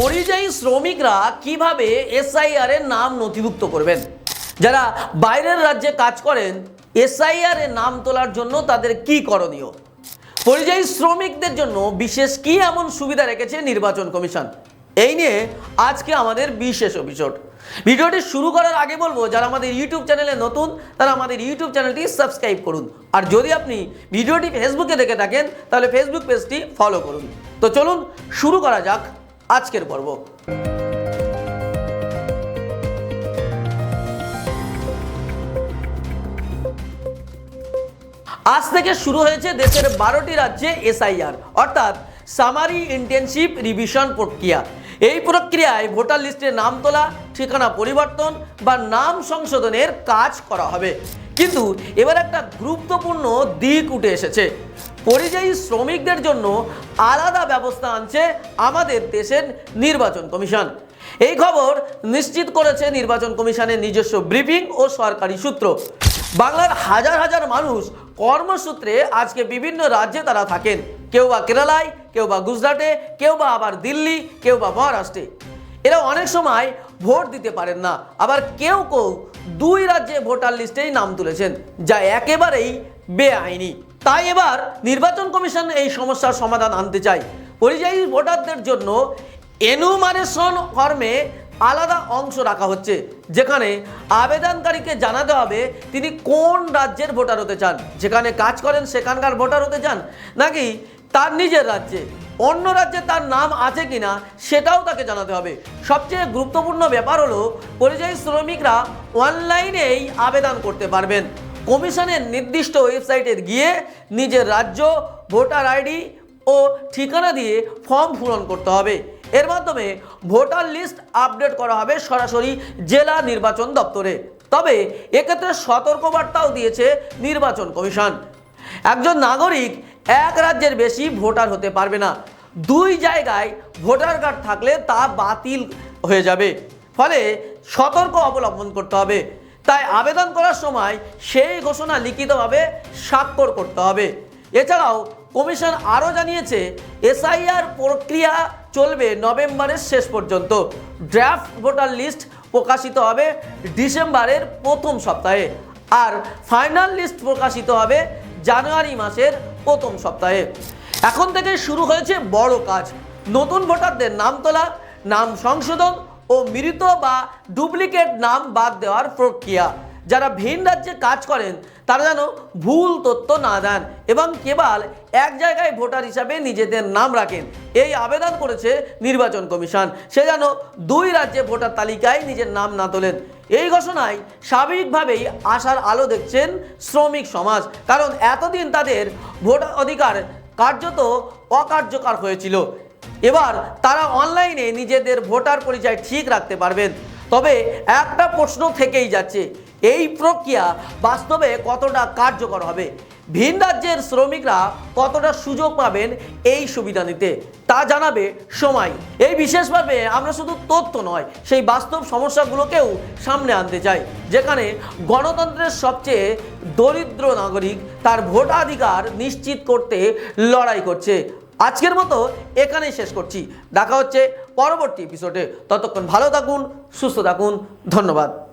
পরিযায়ী শ্রমিকরা কীভাবে এসআইআর এর নাম নথিভুক্ত করবেন? যারা বাইরের রাজ্যে কাজ করেন, এসআইআর এর নাম তোলার জন্য তাদের কি করণীয়? পরিযায়ী শ্রমিকদের জন্য বিশেষ কি এমন সুবিধা রেখেছে নির্বাচন কমিশন? এই নিয়ে আজকে আমাদের বিশেষ এপিসোড ভিডিওটি শুরু করার আগে বলব, যারা আমাদের ইউটিউব চ্যানেলে নতুন, তারা আমাদের ইউটিউব চ্যানেলটি সাবস্ক্রাইব করুন। আর যদি আপনি ভিডিওটি ফেসবুকে দেখে থাকেন, তাহলে ফেসবুক পেজটি ফলো করুন। তো চলুন, শুরু করা যাক। আজকের পর্ব। আজ থেকে শুরু হয়েছে দেশের বারোটি রাজ্যে এসআইআর, অর্থাৎ সামারি ইন্টেনশিপ রিভিশন প্রক্রিয়া। এই প্রক্রিয়ায় ভোটার লিস্টে নাম তোলা, ঠিকানা পরিবর্তন বা নাম সংশোধনের কাজ করা হবে। কিন্তু এবার একটা গুরুত্বপূর্ণ দিক উঠে এসেছে। পরিযায়ী শ্রমিকদের জন্য আলাদা ব্যবস্থা আনছে আমাদের দেশের নির্বাচন কমিশন। এই খবর নিশ্চিত করেছে নির্বাচন কমিশনের নিজস্ব ব্রিফিং ও সরকারি সূত্র। বাংলার হাজার হাজার মানুষ কর্মসূত্রে আজকে বিভিন্ন রাজ্যে তারা থাকেন। কেউ বা কেরালায়, কেউ বা গুজরাটে, কেউ বা আবার দিল্লি, কেউ বা মহারাষ্ট্রে। এরা অনেক সময় ভোট দিতে পারেন না। আবার কেউ কেউ দুই রাজ্যে ভোটার লিস্টেই নাম তুলেছেন, যা একেবারেই বেআইনি। তাই এবার নির্বাচন কমিশন এই সমস্যার সমাধান আনতে চায়। পরিযায়ী ভোটারদের জন্য এনুমারেশন ফর্মে আলাদা অংশ রাখা হচ্ছে, যেখানে আবেদনকারীকে জানাতে হবে তিনি কোন রাজ্যের ভোটার হতে চান। যেখানে কাজ করেন সেখানকার ভোটার হতে চান, নাকি তার নিজের রাজ্যে, অন্য রাজ্যে তার নাম আছে কিনা সেটাও তাকে জানাতে হবে। সবচেয়ে গুরুত্বপূর্ণ ব্যাপার হলো, পরিযায়ী শ্রমিকরা অনলাইনেই আবেদন করতে পারবেন। কমিশনের নির্দিষ্ট ওয়েবসাইটে গিয়ে নিজের রাজ্য, ভোটার আইডি ও ঠিকানা দিয়ে ফর্ম পূরণ করতে হবে। এর মাধ্যমে ভোটার লিস্ট আপডেট করা হবে সরাসরি জেলা নির্বাচন দপ্তরে। তবে এক্ষেত্রে সতর্কবার্তাও দিয়েছে নির্বাচন কমিশন। একজন নাগরিক এক রাজ্যের বেশি ভোটার হতে পারবে না। দুই জায়গায় ভোটার কার্ড থাকলে তা বাতিল হয়ে যাবে। ফলে সতর্ক অবলম্বন করতে হবে। তাই আবেদন করার সময় সেই ঘোষণা লিখিতভাবে স্বাক্ষর করতে হবে। এছাড়াও কমিশন আরও জানিয়েছে, এসআইআর প্রক্রিয়া চলবে নভেম্বরের শেষ পর্যন্ত। ড্রাফট ভোটার লিস্ট প্রকাশিত হবে ডিসেম্বরের প্রথম সপ্তাহে আর ফাইনাল লিস্ট প্রকাশিত হবে জানুয়ারি মাসের প্রথম সপ্তাহে। এখন থেকে শুরু হয়েছে বড় কাজ। নতুন ভোটারদের নাম তোলা, নাম সংশোধন ও মৃত বা ডুপ্লিকেট নাম বাদ দেওয়ার প্রক্রিয়া। যারা ভিন রাজ্যে কাজ করেন, তারা যেন ভুল তথ্য না দেন এবং কেবল এক জায়গায় ভোটার হিসাবে নিজেদের নাম রাখেন। এই আবেদন করেছে নির্বাচন কমিশন। সে যেন দুই রাজ্যে ভোটার তালিকায় নিজের নাম না তোলেন। এই ঘোষণায় স্বাভাবিকভাবেই আশার আলো দেখছেন শ্রমিক সমাজ, কারণ এতদিন তাদের ভোট অধিকার কার্যত অকার্যকর হয়েছিল। এবার তারা অনলাইনে নিজেদের ভোটার পরিচয় ঠিক রাখতে পারবেন। তবে একটা প্রশ্ন থেকেই যাচ্ছে এই প্রক্রিয়া বাস্তবে কতটা কার্যকর হবে? ভিন রাজ্যের শ্রমিকরা কতটা সুযোগ পাবেন এই সুবিধা নিতে? তা জানাবে সময়। এই বিশেষভাবে আমরা শুধু তথ্য নয়, সেই বাস্তব সমস্যাগুলোকেও সামনে আনতে চাই, যেখানে গণতন্ত্রের সবচেয়ে দরিদ্র নাগরিক তার ভোটাধিকার নিশ্চিত করতে লড়াই করছে। আজকের মতো এখানেই শেষ করছি। দেখা হচ্ছে পরবর্তী এপিসোডে ততক্ষণ ভালো থাকুন, সুস্থ থাকুন। ধন্যবাদ।